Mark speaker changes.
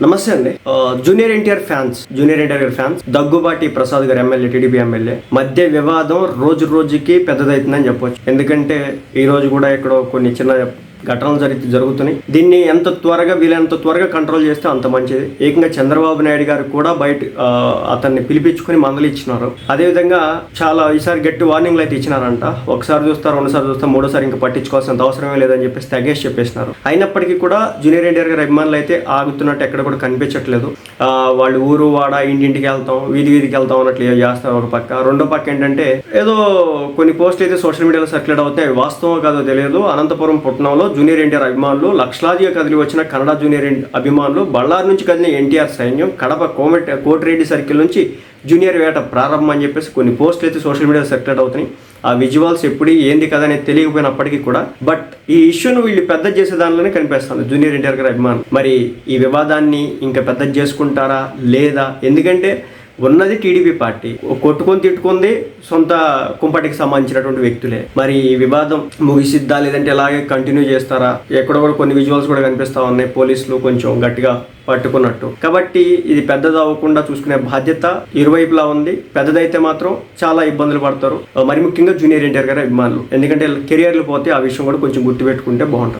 Speaker 1: నమస్తే అండి. Junior NTR fans junior NTR fans Daggubati Prasad గారు ఎమ్మెల్యే టీడీపీ ఎమ్మెల్యే మధ్య వివాదం రోజు రోజుకి పెద్దదవుతుందని చెప్పొచ్చు. ఎందుకంటే ఈ రోజు కూడా ఇక్కడ కొన్ని చిన్న ఘటనలు జరిగి జరుగుతున్నాయి. దీన్ని ఎంత త్వరగా వీలైనంత త్వరగా కంట్రోల్ చేస్తే అంత మంచిది. ఏకంగా చంద్రబాబు నాయుడు గారు కూడా బయట అతన్ని పిలిపించుకుని మందలు ఇచ్చినారు. అదేవిధంగా చాలా ఈసారి గట్టి వార్నింగ్లు అయితే ఇచ్చినారంట. ఒకసారి చూస్తారు రెండుసారి చూస్తారు మూడోసారి ఇంకా పట్టించుకోవాల్సినంత అవసరమే లేదని చెప్పేసి తగేసి చెప్పేసినారు. అయినప్పటికీ కూడా జూనియర్ ఎన్టీఆర్ గారి అభిమానులు అయితే ఆగుతున్నట్టు ఎక్కడ కూడా కనిపించట్లేదు. వాళ్ళు ఊరు వాడ ఇంటింటికి వెళ్తాం వీధి వీధికి వెళ్తాం అన్నట్లు చేస్తారు ఒక పక్క. రెండో పక్క ఏంటంటే ఏదో కొన్ని పోస్టులు అయితే సోషల్ మీడియాలో సర్క్యులేట్ అవుతాయి. వాస్తవం కాదో తెలియదు. అనంతపురం పట్టణంలో జూనియర్ ఎన్టీఆర్ అభిమానులు లక్షలాదిగా కదిలి వచ్చిన కన్నడ జూనియర్ అభిమానులు బళ్ళారి నుంచి కదిలిన ఎన్టీఆర్ సైన్యం కడప కోమటి కోటిరెడ్డి సర్కిల్ నుంచి జూనియర్ వేట ప్రారంభం అని చెప్పేసి కొన్ని పోస్టులు అయితే సోషల్ మీడియా సర్క్యులేట్ అవుతున్నాయి. ఆ విజువల్స్ ఎప్పుడు ఏంది కదా అనేది తెలియకపోయినప్పటికీ కూడా బట్ ఈ ఇష్యూను వీళ్ళు పెద్ద చేసే దానిలోనే కనిపిస్తుంది జూనియర్ ఎన్టీఆర్ గారి అభిమానం మరి ఈ వివాదాన్ని ఇంకా పెద్ద చేసుకుంటారా లేదా? ఎందుకంటే ఉన్నది టీడీపీ పార్టీ. కొట్టుకొని తిట్టుకుంది సొంత కుంపటికి సంబంధించినటువంటి వ్యక్తులే. మరి ఈ వివాదం ముగిసిద్దా లేదంటే ఇలాగే కంటిన్యూ చేస్తారా? ఎక్కడ కూడా కొన్ని విజువల్స్ కూడా కనిపిస్తా ఉన్నాయి. పోలీసులు కొంచెం గట్టిగా పట్టుకున్నట్టు. కాబట్టి ఇది పెద్దది అవ్వకుండా చూసుకునే బాధ్యత ఇరువైపులా ఉంది. పెద్దదైతే మాత్రం చాలా ఇబ్బందులు పడతారు. మరి ముఖ్యంగా జూనియర్ ఎన్టీఆర్ గారి అభిమానులు. ఎందుకంటే కెరియర్లు పోతే ఆ విషయం కూడా కొంచెం గుర్తుపెట్టుకుంటే బాగుంటుంది.